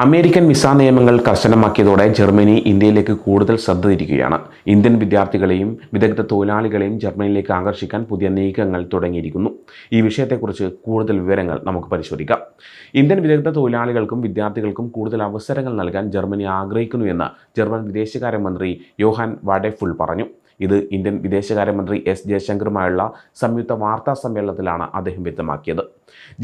American visa നിയമങ്ങൾ കർശനമാക്കിയതോടെ Germany ഇന്ത്യയിലേക്ക് കൂടുതൽ ശ്രദ്ധ തിരിക്കുകയാണ്. ഇന്ത്യൻ വിദ്യാർത്ഥികളെയും വിദഗ്ധ തൊഴിലാളികളെയും ജർമ്മനിയിലേക്ക് ആകർഷിക്കാൻ പുതിയ നീക്കങ്ങൾ തുടങ്ങിയിരിക്കുന്നു. ഈ വിഷയത്തെക്കുറിച്ച് കൂടുതൽ വിവരങ്ങൾ നമുക്ക് പരിശോധിക്കാം. ഇന്ത്യൻ വിദഗ്ധ തൊഴിലാളികൾക്കും വിദ്യാർത്ഥികൾക്കും കൂടുതൽ അവസരങ്ങൾ നൽകാൻ ജർമ്മനി ആഗ്രഹിക്കുന്നു എന്ന് ജർമ്മൻ വിദേശകാര്യമന്ത്രി യോഹാൻ വാഡെഫുൾ പറഞ്ഞു. ഇത് ഇന്ത്യൻ വിദേശകാര്യമന്ത്രി എസ് ജയശങ്കറുമായുള്ള സംയുക്ത വാർത്താ സമ്മേളനത്തിലാണ് അദ്ദേഹം വ്യക്തമാക്കിയത്.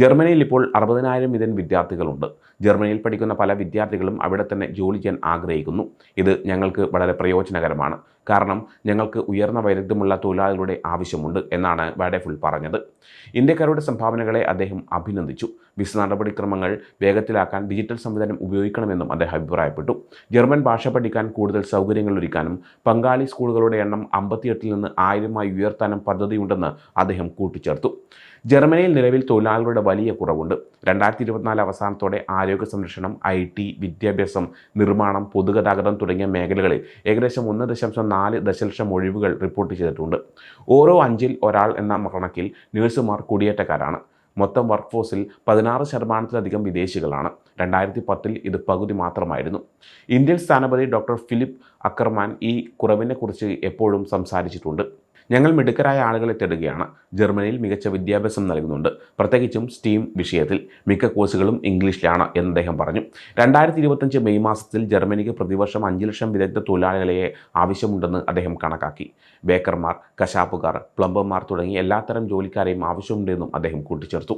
ജർമ്മനിയിൽ ഇപ്പോൾ അറുപതിനായിരം ഇന്ത്യൻ വിദ്യാർത്ഥികളുണ്ട്. ജർമ്മനിയിൽ പഠിക്കുന്ന പല വിദ്യാർത്ഥികളും അവിടെ തന്നെ ജോലി ചെയ്യാൻ ആഗ്രഹിക്കുന്നു. ഇത് ഞങ്ങൾക്ക് വളരെ പ്രയോജനകരമാണ്. കാരണം ഞങ്ങൾക്ക് ഉയർന്ന വൈദഗ്ധ്യമുള്ള തൊഴിലാളികളുടെ ആവശ്യമുണ്ട് എന്നാണ് വാഡേഫുൾ പറഞ്ഞത്. ഇന്ത്യക്കാരുടെ സംഭാവനകളെ അദ്ദേഹം അഭിനന്ദിച്ചു. വിസ നടപടിക്രമങ്ങൾ വേഗത്തിലാക്കാൻ ഡിജിറ്റൽ സംവിധാനം ഉപയോഗിക്കണമെന്നും അദ്ദേഹം അഭിപ്രായപ്പെട്ടു. ജർമ്മൻ ഭാഷ പഠിക്കാൻ കൂടുതൽ സൗകര്യങ്ങൾ ഒരുക്കാനും പങ്കാളി സ്കൂളുകളുടെ എണ്ണം അമ്പത്തിയെട്ടിൽ നിന്ന് ആയിരമായി ഉയർത്താനും പദ്ധതിയുണ്ടെന്ന് അദ്ദേഹം കൂട്ടിച്ചേർത്തു. ജർമ്മനിയിൽ നിലവിൽ തൊഴിലാളികളുടെ വലിയ കുറവുണ്ട്. രണ്ടായിരത്തി ഇരുപത്തിനാല് അവസാനത്തോടെ ആരോഗ്യ സംരക്ഷണം ഐ ടി വിദ്യാഭ്യാസം നിർമ്മാണം പൊതുഗതാഗതം തുടങ്ങിയ മേഖലകളിൽ ഏകദേശം ഒന്ന് ദശാംശം നാല് ദശലക്ഷം ഒഴിവുകൾ റിപ്പോർട്ട് ചെയ്തിട്ടുണ്ട്. ഓരോ അഞ്ചിൽ ഒരാൾ എന്ന കണക്കിൽ നഴ്സുമാർ കുടിയേറ്റക്കാരാണ്. മൊത്തം വർക്ക് ഫോഴ്സിൽ പതിനാറ് ശതമാനത്തിലധികം വിദേശികളാണ്. രണ്ടായിരത്തി പത്തിൽ ഇത് പകുതി മാത്രമായിരുന്നു. ഇന്ത്യൻ സ്ഥാനപതി ഡോക്ടർ ഫിലിപ്പ് അക്കർമാൻ ഈ കുറവിനെക്കുറിച്ച് എപ്പോഴും സംസാരിച്ചിട്ടുണ്ട്. ഞങ്ങൾ മിടുക്കരായ ആളുകളെ തേടുകയാണ്. ജർമ്മനിയിൽ മികച്ച വിദ്യാഭ്യാസം നൽകുന്നുണ്ട്. പ്രത്യേകിച്ചും സ്റ്റീം വിഷയത്തിൽ മിക്ക കോഴ്സുകളും ഇംഗ്ലീഷിലാണ് എന്ന് അദ്ദേഹം പറഞ്ഞു. രണ്ടായിരത്തി ഇരുപത്തഞ്ച് മെയ് മാസത്തിൽ ജർമ്മനിക്ക് പ്രതിവർഷം അഞ്ച് ലക്ഷം വിദഗ്ധ തൊഴിലാളികളെ ആവശ്യമുണ്ടെന്ന് അദ്ദേഹം കണക്കാക്കി. ബേക്കർമാർ കശാപ്പുകാർ പ്ലംബർമാർ തുടങ്ങി എല്ലാത്തരം ജോലിക്കാരെയും ആവശ്യമുണ്ടെന്നും അദ്ദേഹം കൂട്ടിച്ചേർത്തു.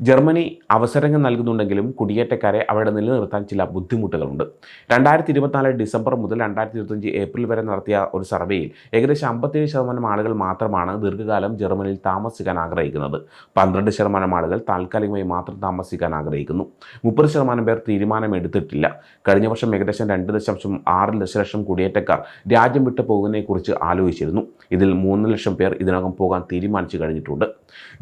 ജർമ്മനി അവസരങ്ങൾ നൽകുന്നുണ്ടെങ്കിലും കുടിയേറ്റക്കാരെ അവിടെ നിലനിർത്താൻ ചില ബുദ്ധിമുട്ടുകളുണ്ട്. രണ്ടായിരത്തി ഇരുപത്തിനാല് ഡിസംബർ മുതൽ രണ്ടായിരത്തി ഇരുപത്തഞ്ച് ഏപ്രിൽ വരെ നടത്തിയ ഒരു സർവേയിൽ ഏകദേശം അമ്പത്തേഴ് ശതമാനം ആളുകൾ മാത്രമാണ് ദീർഘകാലം ജർമ്മനിയിൽ താമസിക്കാൻ ആഗ്രഹിക്കുന്നത്. പന്ത്രണ്ട് ശതമാനം ആളുകൾ താൽക്കാലികമായി മാത്രം താമസിക്കാൻ ആഗ്രഹിക്കുന്നു. മുപ്പത് ശതമാനം പേർ തീരുമാനമെടുത്തിട്ടില്ല. കഴിഞ്ഞ വർഷം ഏകദേശം രണ്ട് ദശാംശം ആറ് ദശലക്ഷം കുടിയേറ്റക്കാർ രാജ്യം വിട്ടു പോകുന്നതിനെക്കുറിച്ച് ആലോചിച്ചിരുന്നു. ഇതിൽ മൂന്ന് ലക്ഷം പേർ ഇതിനകം പോകാൻ തീരുമാനിച്ചു കഴിഞ്ഞിട്ടുണ്ട്.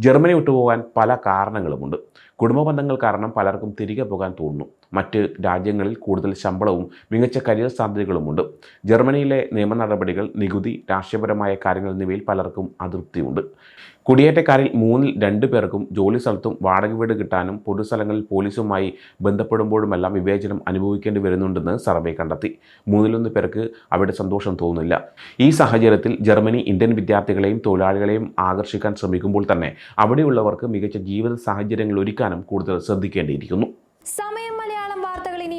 ജർമ്മനി വിട്ടുപോകാൻ പല കാരണങ്ങളുമുണ്ട്. കുടുംബ ബന്ധങ്ങൾ കാരണം പലർക്കും തിരികെ പോകാൻ തോന്നുന്നു. മറ്റ് രാജ്യങ്ങളിൽ കൂടുതൽ ശമ്പളവും മികച്ച കരിയർ സാധ്യതകളുമുണ്ട്. ജർമ്മനിയിലെ നിയമ നടപടികൾ നികുതി രാഷ്ട്രീയപരമായ കാര്യങ്ങൾ എന്നിവയിൽ പലർക്കും അതൃപ്തിയുണ്ട്. കുടിയേറ്റക്കാരിൽ മൂന്നിൽ രണ്ടു പേർക്കും ജോലി സ്ഥലത്തും വാടക വീട് കിട്ടാനും പൊതുസ്ഥലങ്ങളിൽ പോലീസുമായി ബന്ധപ്പെടുമ്പോഴുമെല്ലാം വിവേചനം അനുഭവിക്കേണ്ടി വരുന്നുണ്ടെന്ന് സർവേ കണ്ടെത്തി. മൂന്നിലൊന്ന് പേർക്ക് അവിടെ സന്തോഷം തോന്നുന്നില്ല. ഈ സാഹചര്യത്തിൽ ജർമ്മനി ഇന്ത്യൻ വിദ്യാർത്ഥികളെയും തൊഴിലാളികളെയും ആകർഷിക്കാൻ ശ്രമിക്കുമ്പോൾ തന്നെ അവിടെയുള്ളവർക്ക് മികച്ച ജീവിത സാഹചര്യങ്ങൾ ഒരുക്കാനും കൂടുതൽ ശ്രദ്ധിക്കേണ്ടിയിരിക്കുന്നു. Samayam